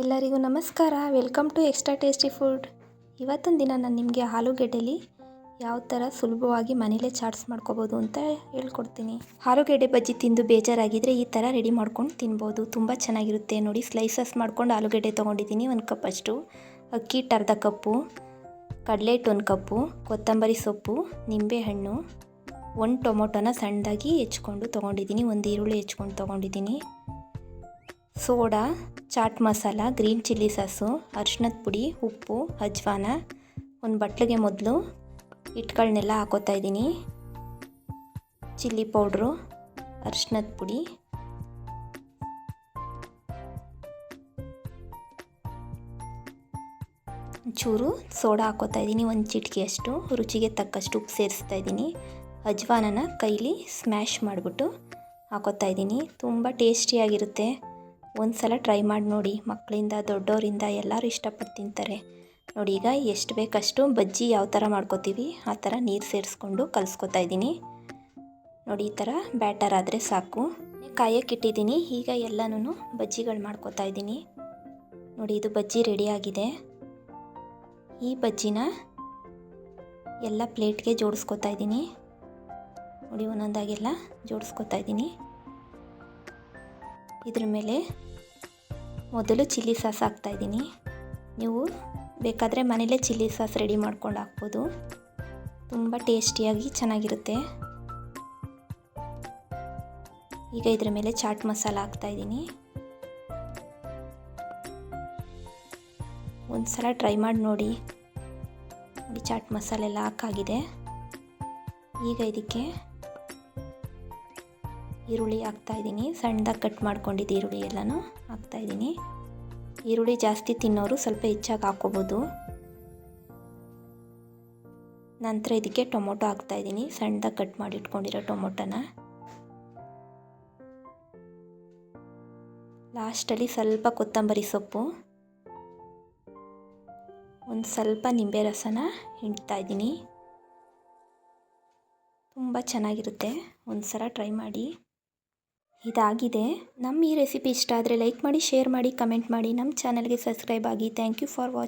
ಎಲ್ಲರಿಗೂ ನಮಸ್ಕಾರ. Welcome to extra tasty food. ಇವತ್ತೊಂದು ದಿನ ನಾನು ನಿಮಗೆ ಆಲೂಗೆಡ್ಡೆಲಿ ಯಾವ ಥರ ಸುಲಭವಾಗಿ ಮನೇಲೇ ಚಾಟ್ಸ್ ಮಾಡ್ಕೋಬೋದು ಅಂತ ಹೇಳ್ಕೊಡ್ತೀನಿ. ಆಲೂಗೆಡ್ಡೆ ಬಜ್ಜಿ ತಿಂದು ಬೇಜಾರಾಗಿದ್ದರೆ ಈ ಥರ ರೆಡಿ ಮಾಡ್ಕೊಂಡು ತಿನ್ಬೋದು. ತುಂಬ ಚೆನ್ನಾಗಿರುತ್ತೆ. ನೋಡಿ, ಸ್ಲೈಸಸ್ ಮಾಡ್ಕೊಂಡು ಆಲೂಗೆಡ್ಡೆ ತೊಗೊಂಡಿದ್ದೀನಿ ಒಂದು ಕಪ್ ಅಷ್ಟು. ಅಕ್ಕಿ ಹಿಟ್ಟು ಅರ್ಧ ಕಪ್ಪು ಕಡಲೆ ಹಿಟ್ಟು ಒಂದು ಕಪ್ಪು, ಕೊತ್ತಂಬರಿ ಸೊಪ್ಪು, ನಿಂಬೆಹಣ್ಣು, ಒಂದು ಟೊಮೊಟೊನ ಸಣ್ಣದಾಗಿ ಹೆಚ್ಕೊಂಡು ತೊಗೊಂಡಿದ್ದೀನಿ. ಒಂದು ಈರುಳ್ಳಿ ಹೆಚ್ಕೊಂಡು ತೊಗೊಂಡಿದ್ದೀನಿ. Soda chaat masala, green chilli sauce, ಅರಿಶಿನದ ಪುಡಿ, ಉಪ್ಪು, ಅಜ್ವಾನ. ಒಂದು ಬಟ್ಲಿಗೆ ಮೊದಲು ಹಿಟ್ಗಳನ್ನೆಲ್ಲ ಹಾಕೋತಾ ಇದ್ದೀನಿ. ಚಿಲ್ಲಿ ಪೌಡ್ರು, ಅರಿಶಿನದ ಪುಡಿ. ಚೂರು ಸೋಡಾ ಹಾಕೋತಾ ಇದ್ದೀನಿ, ಒಂದು ಚಿಟಿಕೆಯಷ್ಟು ರುಚಿಗೆ ತಕ್ಕಷ್ಟು ಉಪ್ಪು ಸೇರಿಸ್ತಾ ಇದ್ದೀನಿ. ಅಜ್ವಾನನ ಕೈಲಿ ಸ್ಮ್ಯಾಶ್ ಮಾಡಿಬಿಟ್ಟು ಹಾಕೋತಾ ಇದ್ದೀನಿ. ತುಂಬ ಟೇಸ್ಟಿಯಾಗಿರುತ್ತೆ ಒಂದು ಸಲ ಟ್ರೈ ಮಾಡಿ ನೋಡಿ. ಮಕ್ಕಳಿಂದ ದೊಡ್ಡವರಿಂದ ಎಲ್ಲರೂ ಇಷ್ಟಪಟ್ಟು ತಿಂತಾರೆ. ನೋಡಿ ಈಗ ಎಷ್ಟು ಬೇಕಷ್ಟು ಬಜ್ಜಿ ಯಾವ ಥರ ಮಾಡ್ಕೋತೀವಿ, ಆ ಥರ ನೀರು ಸೇರಿಸ್ಕೊಂಡು ಕಲಿಸ್ಕೊತಾ ಇದ್ದೀನಿ. ನೋಡಿ ಈ ಥರ ಬ್ಯಾಟರ್ ಆದರೆ ಸಾಕು. ಕಾಯಕ್ಕಿಟ್ಟಿದ್ದೀನಿ ಈಗ ಎಲ್ಲನೂ ಬಜ್ಜಿಗಳು ಮಾಡ್ಕೋತಾ ಇದ್ದೀನಿ. ನೋಡಿ ಇದು ಬಜ್ಜಿ ರೆಡಿಯಾಗಿದೆ ಈ ಬಜ್ಜಿನ ಎಲ್ಲ ಪ್ಲೇಟ್ಗೆ ಜೋಡಿಸ್ಕೊತಾ ಇದ್ದೀನಿ. ನೋಡಿ ಒಂದೊಂದಾಗೆಲ್ಲ ಜೋಡಿಸ್ಕೊತಾ ಇದ್ದೀನಿ. ಇದ್ರ ಮೇಲೆ ಮೊದಲು ಚಿಲ್ಲಿ ಸಾಸ್ ಹಾಕ್ತಾಯಿದ್ದೀನಿ ನೀವು ಬೇಕಾದರೆ ಮನೇಲೇ ಚಿಲ್ಲಿ ಸಾಸ್ ರೆಡಿ ಮಾಡ್ಕೊಂಡು ಹಾಕ್ಬೋದು. ತುಂಬ ಟೇಸ್ಟಿಯಾಗಿ ಚೆನ್ನಾಗಿರುತ್ತೆ. ಈಗ ಇದ್ರ ಮೇಲೆ ಚಾಟ್ ಮಸಾಲ ಹಾಕ್ತಾಯಿದ್ದೀನಿ ಒಂದು ಸಲ ಟ್ರೈ ಮಾಡಿ ನೋಡಿ. ನೋಡಿ ಚಾಟ್ ಮಸಾಲೆ ಎಲ್ಲ ಹಾಕಾಗಿದೆ. ಈಗ ಇದಕ್ಕೆ ಈರುಳ್ಳಿ ಹಾಕ್ತಾಯಿದ್ದೀನಿ ಸಣ್ಣದಾಗಿ ಕಟ್ ಮಾಡ್ಕೊಂಡಿದ್ದು ಈರುಳ್ಳಿ ಎಲ್ಲನೂ ಹಾಕ್ತಾಯಿದ್ದೀನಿ ಈರುಳ್ಳಿ ಜಾಸ್ತಿ ತಿನ್ನೋರು ಸ್ವಲ್ಪ ಹೆಚ್ಚಾಗಿ ಹಾಕ್ಕೋಬೋದು. ನಂತರ ಇದಕ್ಕೆ ಟೊಮೊಟೊ ಹಾಕ್ತಾಯಿದ್ದೀನಿ ಸಣ್ಣದಾಗಿ ಕಟ್ ಮಾಡಿ ಇಟ್ಕೊಂಡಿರೋ ಟೊಮೊಟೊನ. ಲಾಸ್ಟಲ್ಲಿ ಸ್ವಲ್ಪ ಕೊತ್ತಂಬರಿ ಸೊಪ್ಪು. ಒಂದು ಸ್ವಲ್ಪ ನಿಂಬೆ ರಸನ ಹಿಂಡ್ತಾ ಇದ್ದೀನಿ. ತುಂಬ ಚೆನ್ನಾಗಿರುತ್ತೆ. ಒಂದು ಸಲ ಟ್ರೈ ಮಾಡಿ. ಇದಾಗಿದೆ. ನಮ್ಮ ಈ ರೆಸಿಪಿ ಇಷ್ಟ ಆದರೆ ಲೈಕ್ ಮಾಡಿ ಶೇರ್ ಮಾಡಿ ಕಮೆಂಟ್ ಮಾಡಿ. ನಮ್ಮ ಚಾನಲ್ಗೆ ಸಬ್ಸ್ಕ್ರೈಬ್ ಆಗಿ. Thank you for watch